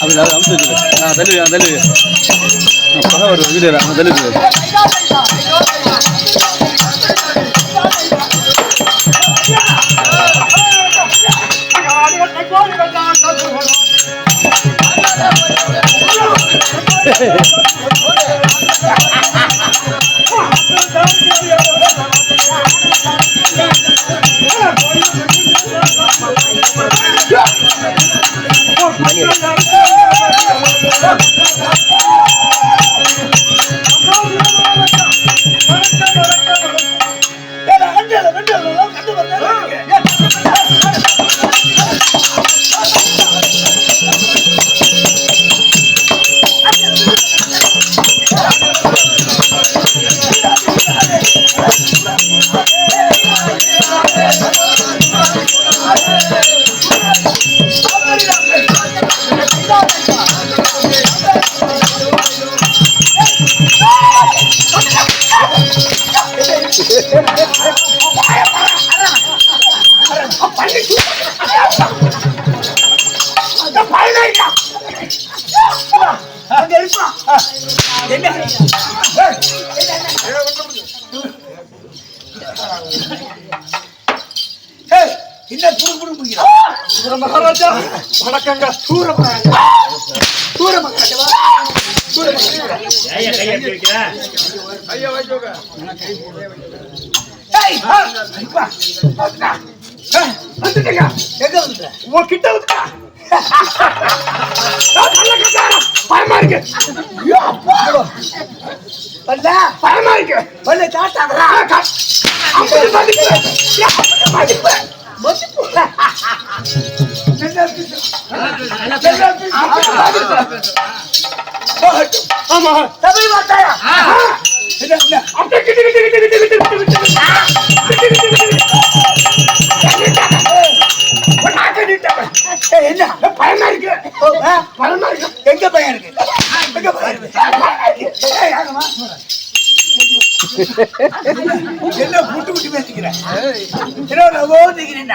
அது அமுச்சு நான் தள்ளி தள்ளி பணம் ஒரு வீடு நான் Thank you. என்ன துரும்புரு முடியும் மகாராஜா வணக்கங்க சூர சூர மகாராஜா சூர மகாராஜா ஐயா ஐயா ஐயா ஐயா வந்துட்டேங்க எங்க வந்துட்ட? உன் கிட்ட. வந்துட்டா பயமா இருக்கு பயமா இருக்கு ஆமா தமிழ் வார்த்தையா? என்ன? பயமா இருக்கு பயமா இருக்கு எங்க பயம் இருக்கு எங்க பயம் இருக்கு என்ன? புட்டு புட்டு பேசிக்கிறேன் என்ன?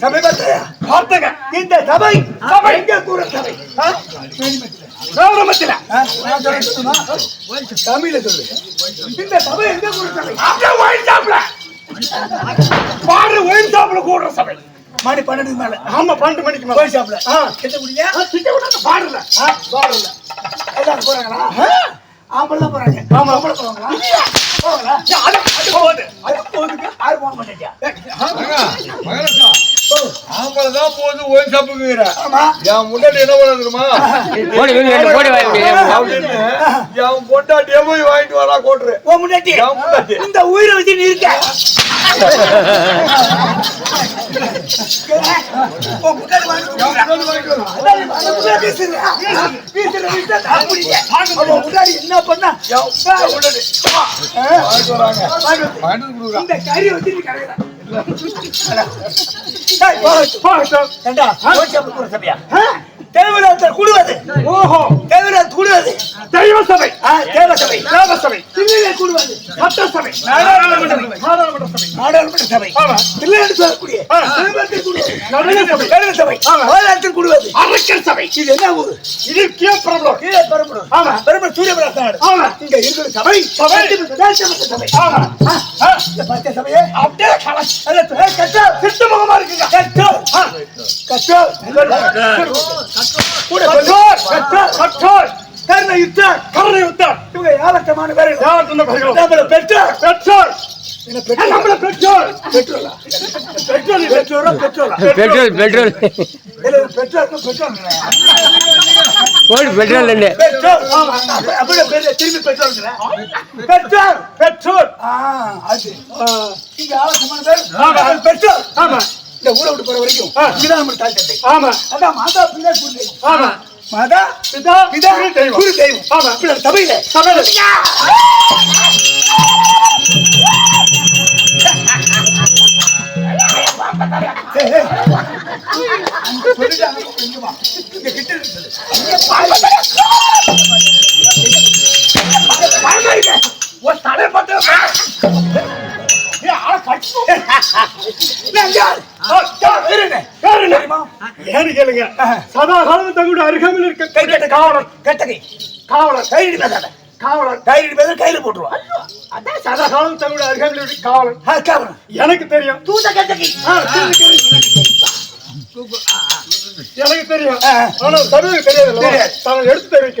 சபை பார்த்தாயா? பார்த்தங்க. இந்த சபை சபை எங்க கூற சபை ஆ? கௌரவத்துல. ஆ? நான் சொல்லு இந்த சபை எங்க கூற சபை அப்படியே ஒயின் ஷாப்ல பாரு ஒயின் சாப்பிட கூடுற சபை மணி பன்னெண்டு மேல ஆமா பன்னெண்டு மணிக்கு மேல ஒயின் ஷாப்ல கிட்ட முடியா கிட்ட விட பாடுல பாடுல எல்லாரும் போறாங்களா ஆம்பளை போறாங்க ஆமா ஆம்பளை போறாங்களா போகலாம் போய் சப்புக்குற என் முன்னாடி என்ன பண்ண தெரியுமா? என் பொண்டாட்டியே போய் வாங்கிட்டு வரா கோட்டுரு உன் முன்னாடி? என் உயிரை வச்சு நீ இருக்க. என்ன பண்ணி? இந்த தெய்வநாதர் கூடுவது ஓஹோ தெய்வநாத் கூடுவது தெய்வ சபை தேவ சபை தேவ சபை தில்லையில கூடுவது சட்ட சபை நாடாளுமன்ற சபை நாடாளுமன்ற சபை நாடாளுமன்ற சபை தில்லையில் சொல்லக்கூடிய திருமணத்தில் கூடுவது நடுநிலை சபை நடுநிலை சபை மாநிலத்தில் கூடுவது. அரக்கர் சபை இது என்ன ஊர்? இது கீழே பெரம்பலூர் கீழே பெரம்பலூர். ஆமா. பெரம்பலூர் சூரியபிரகாச நாடு ஆமா. இங்க இருக்கிற சபை சபை. தேசமற்ற சபை. ஆமா. இந்த பச்சை சபையே. அப்படியே கலஸ் கட்டோ சிட்டு முகமா இருக்குங்க. கட்டோ கட்டோ கூட கட்டோர் கட்டோர் கட்டோர் கர்ண யுத்தம் கர்ண யுத்தம் இவங்க யாவட்டமான பேர்கள்? நம்மள பெற்றோர்! பெற்றோர்! என்ன பெட்ரோல் நம்மள பெட்ரோல் பெட்ரோலா பெட்ரோல் பெட்ரோலா பெட்ரோலா பெட்ரோல் பெட்ரோல் போடு பெட்ரோல் பெட்ரோல் அப்படியே திரும்பி பெட்ரோல் பெட்ரோல் பெட்ரோல் ஆ அது இங்க பேர்? பெட்ரோல் ஆமா. இந்த ஊரை விட்டு போற வரைக்கும் இதான் நம்ம தாய் தந்தை. ஆமா. அதான் மாதா ஆமா. மாதா பிதா பிதா. குரு தெய்வம். குரு தெய்வம். ஆமா இப்ப சபையில சபையில ஏய், ஏன்னு கேளுங்க. சதா காலம் தங்களுடைய அருகாமையில் இருக்க கை கட்ட காவலர் கெட்டகை. காவலர். கையில் பேசாத காவலர். கையில் பேச கையில போட்டுருவான் அதான் சதா காலம் தங்களுடைய அருகாமையில் இருக்க காவலன் ஆ, காவலர். எனக்கு தெரியும். தூத கெட்டகை. ஆ, எனக்கு தெரியும். ஆனா சபையில் தெரியாது. தான் எடுத்து தெரிவிக்க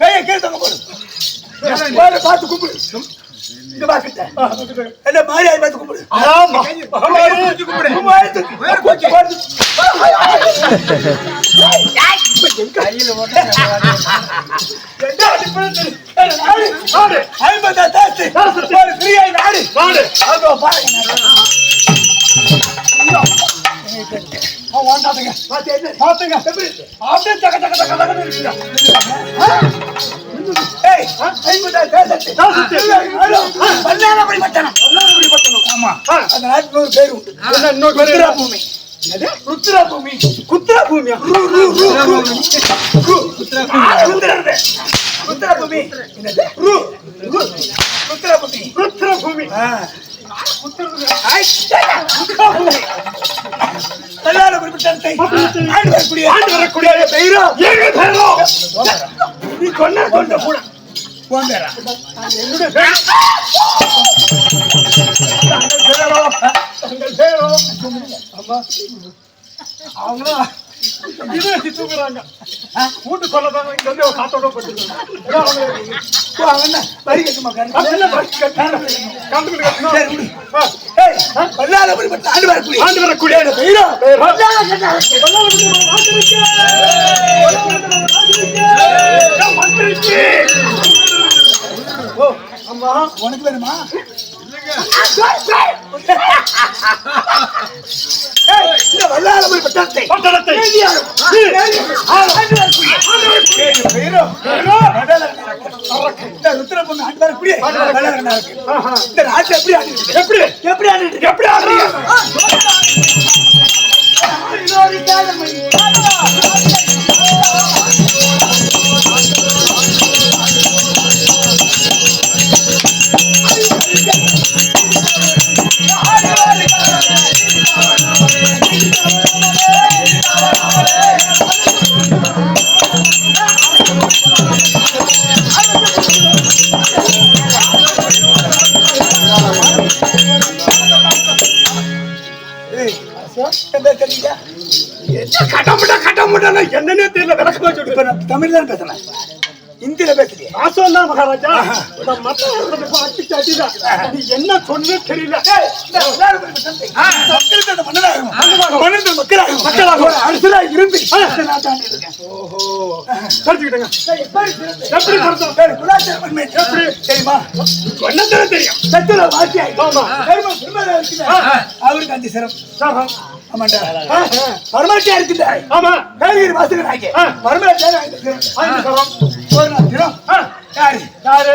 கையை கீழே தொங்க போடு. பாரு, பார்த்து கும்பிடு. கும்பிடு. ஆமா. கும்பிடு. ஐம்பதா தாத்து. நாடு. நாடு. பாருங்க வாண்டாதுங்க. பாத்துங்க. அப்படியே தக தக தக தகன்னு இருக்குங்க. ஆ? ஏய், ஐம்பதா தாத்து. ஹலோ. பல்லாரப்படி பட்டணம். பல்லாரப்படி பட்டணம். ஆமா. அந்த நாட்டுல ஒரு பேர் உண்டு. என்ன இன்னொரு பேரு? ருத்ரா பூமி. என்னது? ருத்ரா பூமி. குத்ரா பூமியா? ரு, ரு, ரு, ரு. ரு. ஆ, ருத்ரா. ருத்ரா பூமி. என்னது? ரு, ரு. ருத்ரா பூமி. ருத்ர பூமி ஆ. ஐ, சேடா. ருத்ரா பூமி. பல்லாரப்படி பட்டணத்தை ஆண்டு வரக்கூடிய ஆண்டு வரக்கூடிய தெய்வம் நீ கொன்ன கொண்ட கூட அவங்களும் விதேசி தூக்குறாங்க கூட்டு கொள்ளதாங்க இங்க வந்து காத்தோட போட்டுருக்காங்க என்ன விடு. ஏய், பல்லாரப்படி பட்டணம் ஆண்டு ஏய், இந்த வல்லாரப்படி பட்டணத்தை பட்டணத்தை எப்படி எப்படி ஆடிட்டு எப்படி ஆடுறீங்க ஏய், என்னன்னே தெரியல விளக்கமா சொல்லு இப்ப நான் தமிழ்ல தான் பேசுறேன் இந்தியில பேசுறியா வாசம் தான் மகாராஜா. இந்த மத்த அடிச்சு அடிதான் நீ என்ன சொன்னே தெரியல. மக்களாகும். மக்களாகும். அரசராக இருந்து. தெரிஞ்சுக்கிட்டேங்க ஏய், எப்படி சிறப்பு? எப்படி தெரியுமா? என்னத்தானே தெரியும். சத்துல இருக்குது. அவருக்கு அந்த சிரம். ஆமாண்டா. பரமாட்டியா இருக்கின்றாய் ஆமா. வேலையில் வாசகனாகிய ஆ. பரமாட்டியா ஆ, யாரு? யாரு?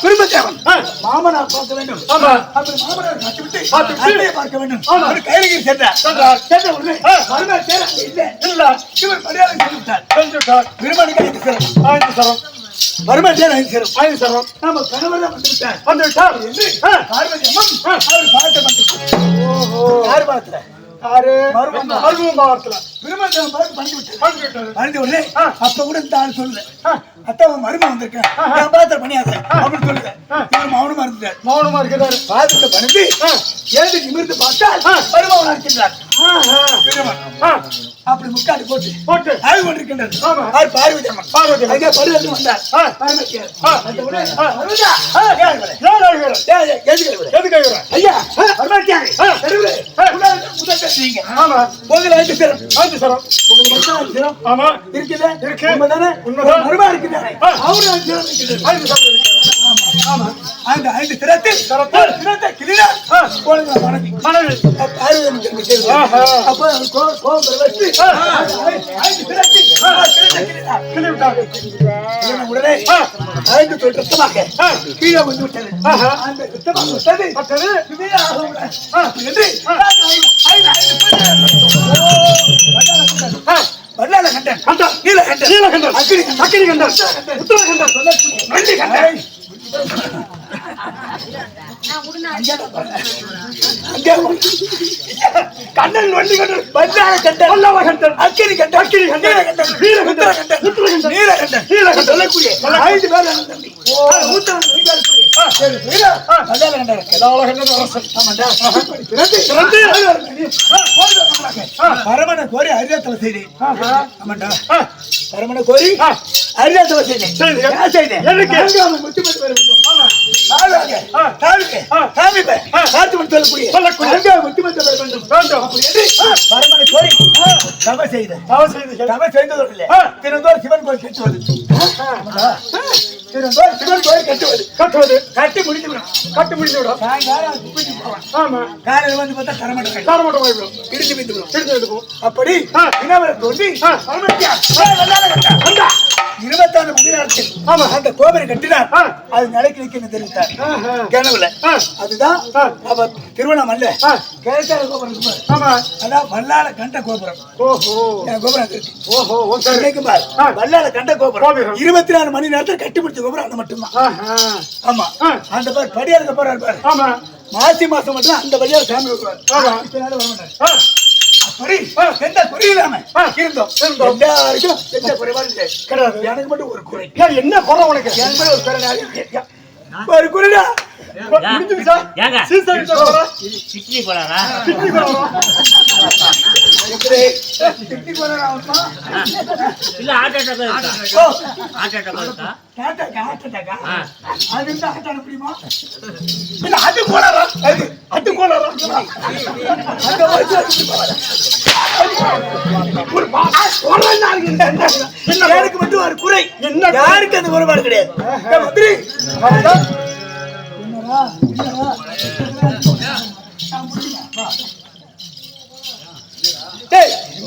குடும்பத்தேவன். ஆ. மாமனார் பார்க்க வேண்டும். ஆமா. அப்படி மாமனார். அண்ணையை பார்க்க வேண்டும். அவர் கைலகிரி சென்றார். சென்ற உடனே சேர இல்லை. இல்ல. இவர் மரியாதை ஐந்து சரம் ஐந்து சிரம் ஐந்து சரம் நாம கணவர் தான் வந்து விட்டார் வந்து விட்டார் என்று ஆ. பார்வதி அவர் மட்டும் ஓஹோ. யார் பார்த்துல யாரு. மருமகன் பாவத்துல விரும்பத்தேவன் பார்த்து பண்ணி விட்டாரு மறந்து உடனே ஆ. அப்ப கூட இந்த ஆள் சொல்லுது ஆ. அத்தான் மருமகன் வந்திருக்கேன். நான் பாத்திர பண்ணியாத. அப்படின்னு சொல்லுது இவர் மௌனமா இருந்துட்டார். மௌனமா இருக்கிறாரு. பாத்திரத்தை ஆ. ஏழு நிமிர்ந்து பார்த்தால் ஆ. மருமகன் இருக்கின்றார். அப்படி முக்காடு போட்டு போட்டு. ஆய்வு கொண்டிருக்கின்றது ஆமா. அவர் பார்வதி அம்மன். பார்வதி. அங்கே பருவத்தில் வந்தார்? ஐயா. முதல் பேசுறீங்க. ஆமா. உங்களை ஐந்து சிரம். ஐந்து சரம் உங்களுக்கு மட்டும் ஐந்து சிரம். ஆமா இருக்குதா? இருக்கு. உண்மைதானே? உண்மைதான். இருக்கிறாரே. ஆ. அவரு ஐந்து சிரம் ஆமா. அந்த ஐந்து சிரத்தை கிள்ளினார். ஆ. கோலங்களை மடக்கி. மனைவி அப்ப கோபம் வச்சு. ஐந்து கிள்ளின உடனே. ஐந்து சொல் ரத்தமாக. கீழே வந்து விட்டது. அந்த ரத்தமாக விட்டது. மற்றது. என்று. வல்லாள கண்டன். கண்டன். கண்டன். நீலகண்டன். நீலகண்டன். அக்கினி கண்டன். அக்கினி கண்டன். உத்தரகண்டன். சொல்லக்கூடிய வெள்ளி கண்டன். கண்ணன் வண்டி கண்ணன் வல்லாள கண்டன். வல்லாள கண்டன். அக்கினி கண்டன். அக்கினி கண்டன். நீலகண்டன். நீலகண்டன். உத்தரகண்டன். உத்தரகண்டன். நீலகண்டன். நீலகண்டன். சொல்லக்கூடிய ஐந்து பேர் அண்ணன் தம்பி. மூத்தவன் நீங்க இருக்கக்கூடிய. ஆ. சரி, நீல. வல்லாள கண்டன். வல்லாள கண்டன் அரசன் ஆமாண்டா. பிறந்து பிறந்து. பரமனை கோரி அரியாத்தலை செய்தேன் ஆஹா. ஆமாண்டா பரமனை கோரி ஆ. திருந்தோர் சிவன் கோயில் கட்டுவது கட்டுவது கட்டுவது கட்டி முடித்து விடும் கட்டு முடிந்து விடும் ஆமா காலையில் வந்து பார்த்தா தரமாட்டேன் தாரமட்டம் போய்விடும் இடிஞ்சு விட்டு விடும் திருச்சி எடுக்கும் அப்படி ஆ. இனவரை தோன்றி ஆ. பரமத்தியார் வெள்ளாள கண்டார். வந்தா. இருபத்தாறு மணி நேரத்தில் ஆமா. அந்த கோபுரம் கட்டினார். அது நிலைக்கு நிற்கணும் தெரிவித்தார் ஆ. அதுதான். அப்ப திருவண்ணாமல்ல. கிழக்கார கோபுரம். ஆமா அதான் வல்லாள கண்ட கோபுரம் ஓஹோ கோபுரம் இருக்கு ஓஹோ. வல்லாள கண்ட கோபுரம். இருபத்தி நாலு மணி நேரத்தில் கட்டி முடிச்ச கோபுரம் அந்த மட்டும்தான். ஆமா. அந்த பாரு படியாளுக்கு போறாரு பாரு. ஆமா. மாசி மாசம் மட்டும் அந்த வழியால சாமி வருவார் அப்படி எந்த குறை இல்லாம ஆ. இருந்தோம். இருந்தோம். எல்லாருக்கும் எந்த குறைபாடும் இல்லை. கிடையாது. எனக்கு மட்டும் ஒரு குறை. என்ன குறை உனக்கு? எனக்கு ஒரு குறை. ஒரு குறைடா. ஏங்க? சிட்லி போறாரா. இல்ல ஹார்ட். அது அது? அது, அது அது எனக்கு மட்டும் ஒரு குறை? யாருக்கு அந்த குறைபாடு கிடையாது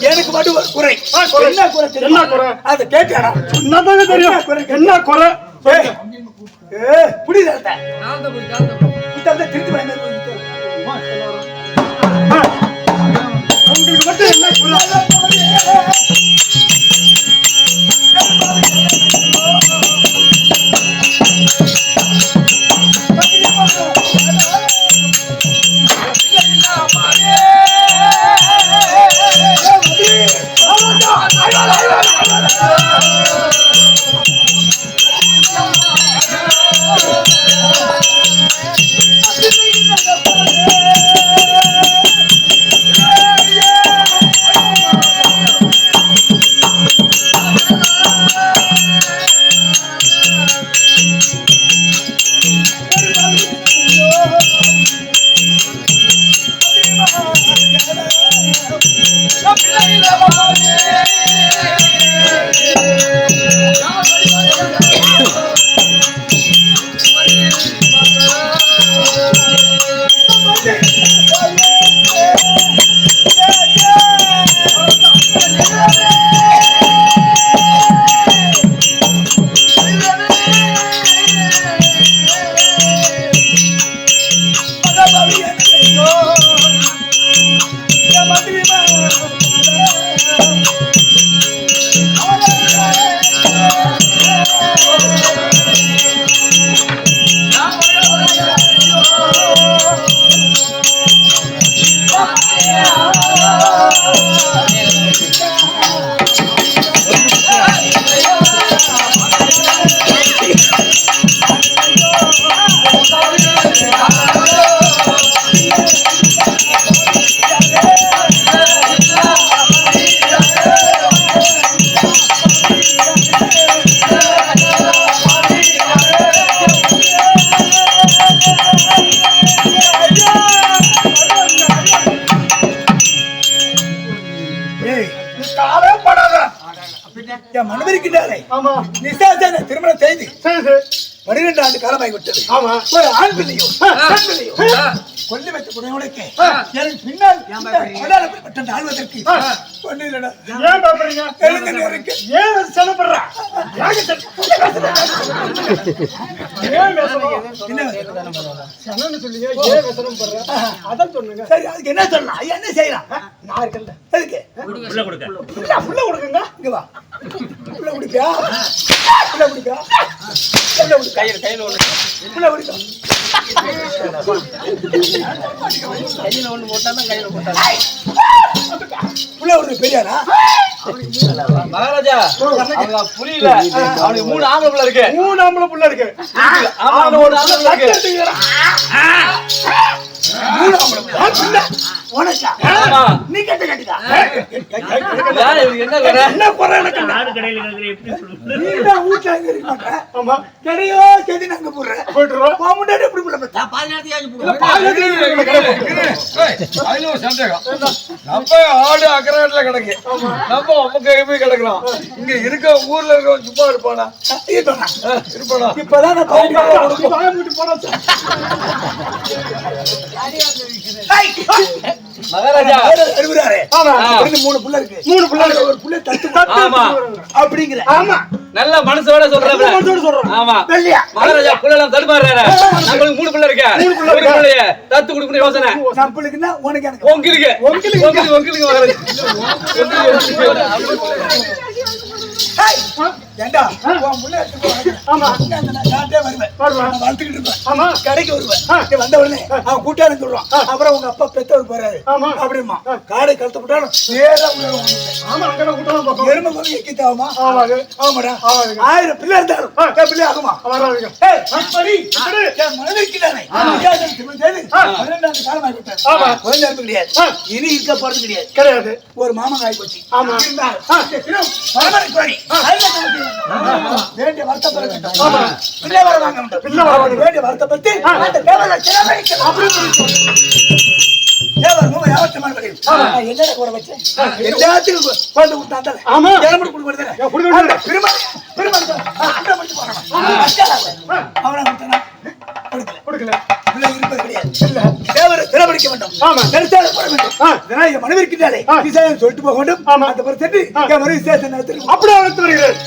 எனக்கு மட்டும் ஒரு குறை. என்ன குறை? என்ன குறை? அதை கேட்டியாடா? என்னதாங்க தெரியும் என்ன குறை ஏய், புரியுதா ஆ. உங்களுக்கு மட்டும் என்ன குறை ஏய், என் மனைவிருக்கிறாரே ஆமா. நிசாசன திருமணம் செய்து பன்னிரெண்டு ஆண்டு காலமாகி விட்டது ஆமா. ஒரு ஆண் பிள்ளையோ பெண் பிள்ளையோ கொல்லி வைத்த குணையோடைக்கு எனக்கு பின்னால் அடையாளப்பட்ட ஆழ்வதற்கு இல்லடா. ஏன் நேருக்கு. ஏன் செலப்படுற? என்ன? சொல்லலாம் ஐயா என்ன செய்யலாம்? நான் இருக்கேன்ல. எதுக்கு? கொடுக்க கொடுக்குங்க இங்க வா. புள்ள குடிக்கா புள்ள குடிக்கா புள்ள குடிக்கா கையில் கையில் ஒண்ணு புள்ள குடிக்கா புள்ள ஒரு பெரியாரா? மகாராஜா புரியல. அவனுக்கு மூணு ஆம்பளை பிள்ளை இருக்கு. மூணு ஆம்பளை புள்ள இருக்கு. ஆமா மூணு ஆம்பளை இருக்கு உனக்கா ஆமா நீ கட்ட இவருக்கு என்ன என்ன குறை எனக்கு நாடு கடையில் இருக்கிற எப்படி சொல்லுங்க நீ தான் வீட்டுல அங்க இருக்க மாட்டேன் ஆமா கிடையோ செடி நாங்க முன்னாடி எப்படி புள்ள பெத்தா? அதுல ஒரு சந்தேகம் நம்ம ஆடு அக்கறாட்டுல கிடக்கு நம்ம போய் கிடக்குறோம் இங்க இருக்க ஊர்ல இருக்க சும்மா இருப்பானா இருப்பானா? இருப்பானா இப்பதான் நான் ஐய்! மகாராஜா. மூணு புள்ள இருக்கு. மூணு புள்ள இருக்கு. ஒரு புள்ள தத்து ஆமா. அப்படிங்கிற. ஆமா. நல்ல மனசோட சொல்றேன் மனசோட சொல்றேன். ஆமா. வெள்ளையா? மகாராஜா நம்மளுக்கு மூணு பிள்ளை இருக்க? தத்து கொடுக்கணும் யோசனை. நம்மளுக்குன்னா உனக்கு எனக்கு. உங்களுக்கு. உங்களுக்கு. உங்களுக்கு உங்களுக்கு மகாராஜா. ஐய்! ஏண்டா? உன். நான் நாட்டே வருவேன். வளர்த்துக்கிட்டு இருப்பேன். ஆமா. கடைக்கு வருவேன். நீ வந்த உடனே அவன் கூட்டாளன் சொல்லுவான் அப்புறம் உங்க அப்பா பெத்தவர் போறாரு. ஆமா. அப்படிமா காடை கழுத்து போட்டாலும் நேரா ஆமா அங்கே கூட்டம் பக்கம் எருமை கொண்டு எக்கித்தாவுமா ஆமாது ஆமாடா. ஆயிரம் பிள்ளை இருந்தாலும் பிள்ளை ஆகுமா? வராதுங்க. செய்து பன்னிரண்டாண்டு காலமாகி விட்டது. ஆமா. குழந்தை கிடையாது. இனி இருக்க போறது கிடையாது. கிடையாது. ஒரு மாமன் ஆகி போச்சு. ஆமா. இருந்தாலும், வேண்டிய வருத்தம் பெறட்டும். பிள்ளை வர வாங்க. பிள்ளை வர அவனுக்கு வேண்டிய வருத்தப்பட்டு அந்த தேவரை சிறமளிக்கணும். அப்படி தேவர் மூவ யாவத்தமான? எல்லாத்துக்கும். ஆமா. பெருமாள், பெருமாள் அவன். அவனை கொடுத்தானா? கொடுக்கல. கொடுக்கல இவ்வளவு இருப்பது வேண்டும். ஆமா. நிறுத்தாத போட வேண்டும். விநாயகர் மனைவிருக்கிறாரே விசேஷம் சொல்லிட்டு போக வேண்டும். ஆமா. அந்த பிறகு சென்று மறு விசேஷம் நடத்திருக்கும் வருகிறேன்.